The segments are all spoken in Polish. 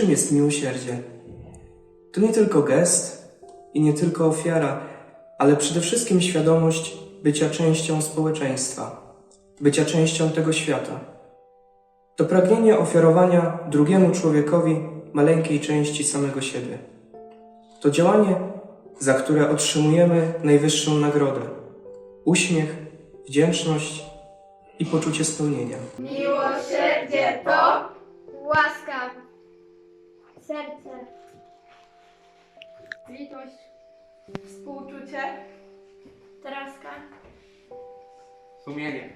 Czym jest miłosierdzie? To nie tylko gest i nie tylko ofiara, ale przede wszystkim świadomość bycia częścią społeczeństwa, bycia częścią tego świata. To pragnienie ofiarowania drugiemu człowiekowi maleńkiej części samego siebie. To działanie, za które otrzymujemy najwyższą nagrodę uśmiech, wdzięczność i poczucie spełnienia. Miłosierdzie to Łaska. Serce. litość, współczucie, Troska. Sumienie.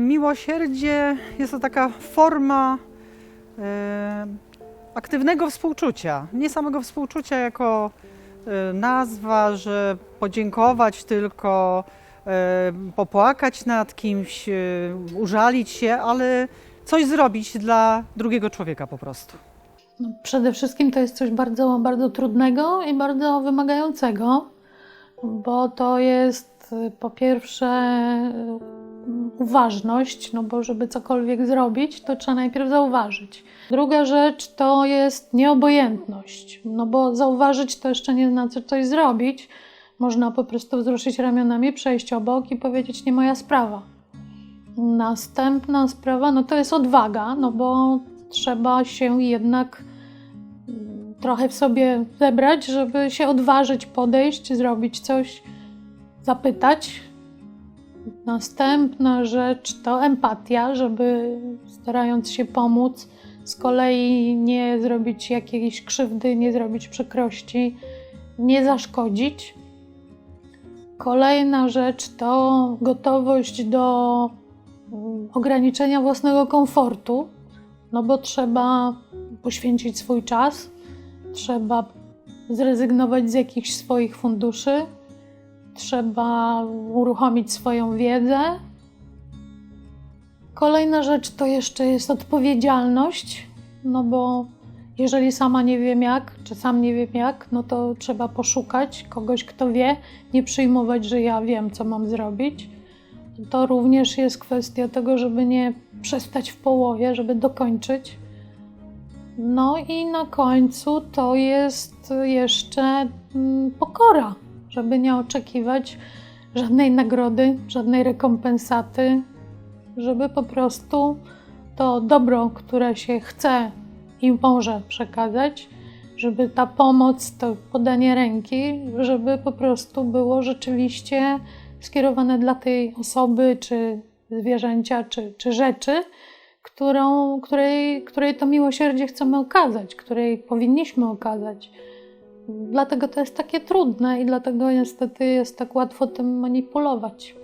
Miłosierdzie jest to taka forma e, aktywnego współczucia. Nie samego współczucia jako e, nazwa, że podziękować tylko, e, popłakać nad kimś, e, użalić się, ale coś zrobić dla drugiego człowieka po prostu. No, przede wszystkim to jest coś bardzo, bardzo trudnego i bardzo wymagającego, bo to jest y, po pierwsze y, uważność, no bo żeby cokolwiek zrobić, to trzeba najpierw zauważyć. Druga rzecz to jest nieobojętność, no bo zauważyć to jeszcze nie znaczy coś zrobić. Można po prostu wzruszyć ramionami, przejść obok i powiedzieć nie moja sprawa. Następna sprawa, no to jest odwaga, no bo trzeba się jednak mm, trochę w sobie zebrać, żeby się odważyć podejść, zrobić coś, zapytać. Następna rzecz to empatia, żeby starając się pomóc, z kolei nie zrobić jakiejś krzywdy, nie zrobić przykrości, nie zaszkodzić. Kolejna rzecz to gotowość do mm, ograniczenia własnego komfortu, no bo trzeba poświęcić swój czas, trzeba zrezygnować z jakichś swoich funduszy, trzeba uruchomić swoją wiedzę. Kolejna rzecz to jeszcze jest odpowiedzialność, no bo jeżeli sama nie wiem jak, czy sam nie wiem jak, no to trzeba poszukać kogoś, kto wie, nie przyjmować, że ja wiem, co mam zrobić. To również jest kwestia tego, żeby nie przestać w połowie, żeby dokończyć. No i na końcu to jest jeszcze mm, pokora, żeby nie oczekiwać żadnej nagrody, żadnej rekompensaty, żeby po prostu to dobro, które się chce i może przekazać, żeby ta pomoc, to podanie ręki, żeby po prostu było rzeczywiście skierowane dla tej osoby, czy zwierzęcia, czy, czy rzeczy, którą, której, której to miłosierdzie chcemy okazać, której powinniśmy okazać. Dlatego to jest takie trudne i dlatego niestety jest tak łatwo tym manipulować.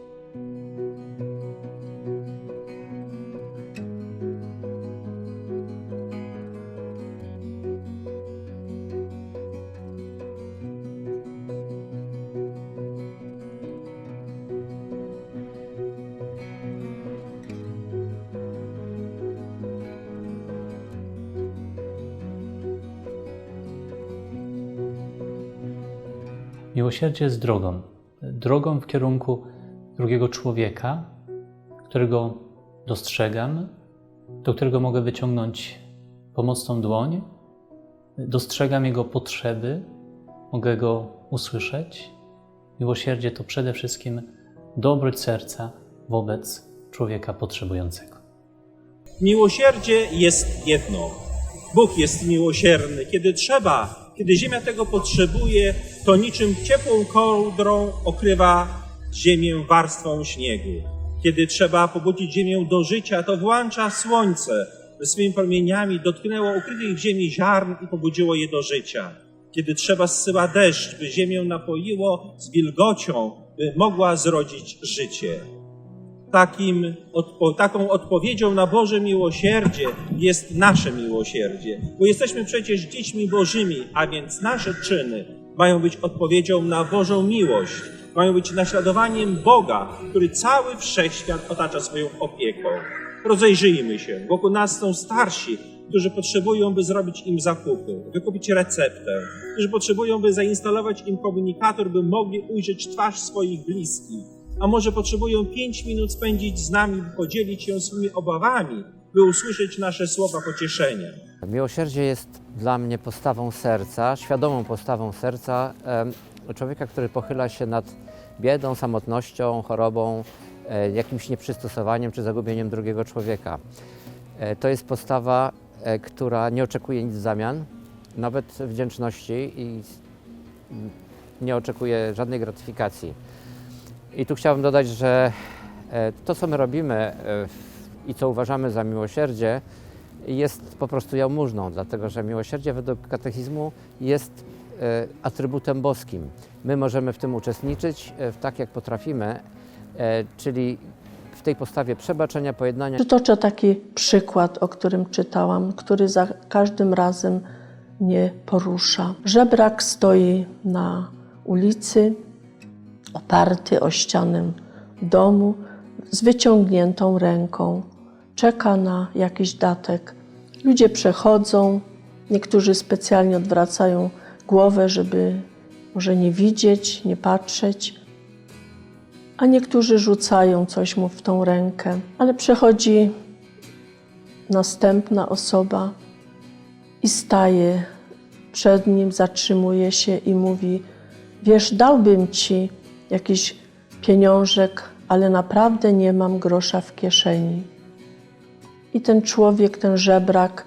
Miłosierdzie jest drogą. Drogą w kierunku drugiego człowieka, którego dostrzegam, do którego mogę wyciągnąć pomocną dłoń. Dostrzegam jego potrzeby, mogę go usłyszeć. Miłosierdzie to przede wszystkim dobroć serca wobec człowieka potrzebującego. Miłosierdzie jest jedno. Bóg jest miłosierny. Kiedy trzeba, kiedy ziemia tego potrzebuje, to niczym ciepłą kołdrą okrywa ziemię warstwą śniegu. Kiedy trzeba pobudzić ziemię do życia, to włącza słońce, by swymi promieniami dotknęło ukrytych w ziemi ziarn i pobudziło je do życia. Kiedy trzeba zsyła deszcz, by ziemię napoiło z wilgocią, by mogła zrodzić życie takim, odpo, taką odpowiedzią na Boże miłosierdzie jest nasze miłosierdzie. Bo jesteśmy przecież dziećmi Bożymi, a więc nasze czyny mają być odpowiedzią na Bożą miłość. Mają być naśladowaniem Boga, który cały wszechświat otacza swoją opieką. Rozejrzyjmy się. Wokół nas są starsi, którzy potrzebują, by zrobić im zakupy, wykupić receptę, którzy potrzebują, by zainstalować im komunikator, by mogli ujrzeć twarz swoich bliskich a może potrzebują pięć minut spędzić z nami, by podzielić się swoimi obawami, by usłyszeć nasze słowa pocieszenia. Miłosierdzie jest dla mnie postawą serca, świadomą postawą serca człowieka, który pochyla się nad biedą, samotnością, chorobą, e, jakimś nieprzystosowaniem czy zagubieniem drugiego człowieka. E, To jest postawa, e, która nie oczekuje nic w zamian, nawet wdzięczności i nie oczekuje żadnej gratyfikacji. I tu chciałbym dodać, że e, to, co my robimy e, i co uważamy za miłosierdzie, jest po prostu jałmużną, dlatego że miłosierdzie według katechizmu jest e, atrybutem boskim. My możemy w tym uczestniczyć tak, jak potrafimy, czyli w tej postawie przebaczenia, pojednania. Przytoczę taki przykład, o którym czytałam, który za każdym razem mnie porusza. Żebrak stoi na ulicy, oparty o ścianę domu, z wyciągniętą ręką. Czeka na jakiś datek. Ludzie przechodzą, niektórzy specjalnie odwracają głowę, żeby może nie widzieć, nie patrzeć a niektórzy rzucają coś mu w tą rękę, ale przechodzi następna osoba i staje przed nim, zatrzymuje się i mówi: Wiesz, dałbym ci jakiś pieniążek, ale naprawdę nie mam grosza w kieszeni. I ten człowiek, ten żebrak,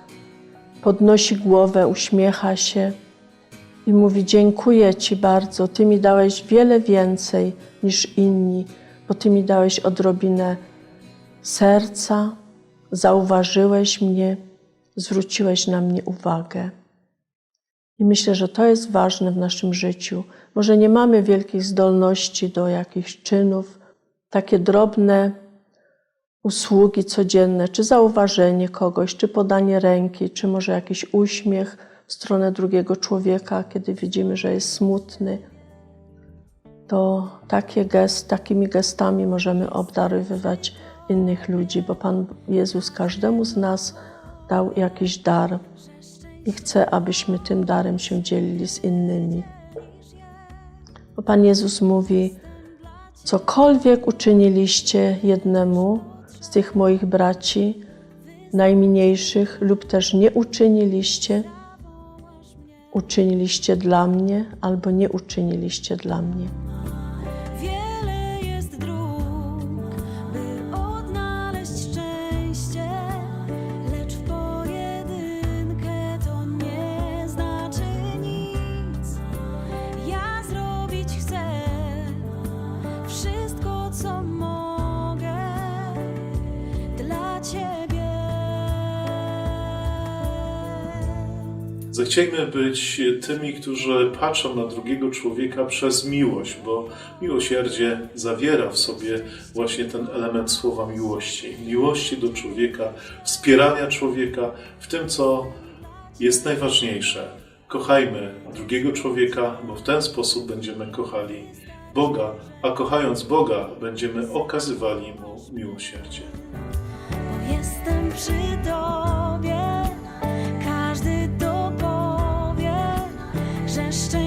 podnosi głowę, uśmiecha się i mówi: Dziękuję Ci bardzo, Ty mi dałeś wiele więcej niż inni, bo Ty mi dałeś odrobinę serca, zauważyłeś mnie, zwróciłeś na mnie uwagę. I myślę, że to jest ważne w naszym życiu. Może nie mamy wielkich zdolności do jakichś czynów, takie drobne usługi codzienne, czy zauważenie kogoś, czy podanie ręki, czy może jakiś uśmiech w stronę drugiego człowieka, kiedy widzimy, że jest smutny, to takie gest, takimi gestami możemy obdarowywać innych ludzi, bo Pan Jezus każdemu z nas dał jakiś dar i chce, abyśmy tym darem się dzielili z innymi. Bo Pan Jezus mówi: Cokolwiek uczyniliście jednemu z tych moich braci, najmniejszych, lub też nie uczyniliście, uczyniliście dla mnie albo nie uczyniliście dla mnie. Zechciejmy być tymi, którzy patrzą na drugiego człowieka przez miłość, bo miłosierdzie zawiera w sobie właśnie ten element słowa miłości. Miłości do człowieka, wspierania człowieka w tym, co jest najważniejsze. Kochajmy drugiego człowieka, bo w ten sposób będziemy kochali Boga, a kochając Boga, będziemy okazywali Mu miłosierdzie. Jestem przy Tobie, że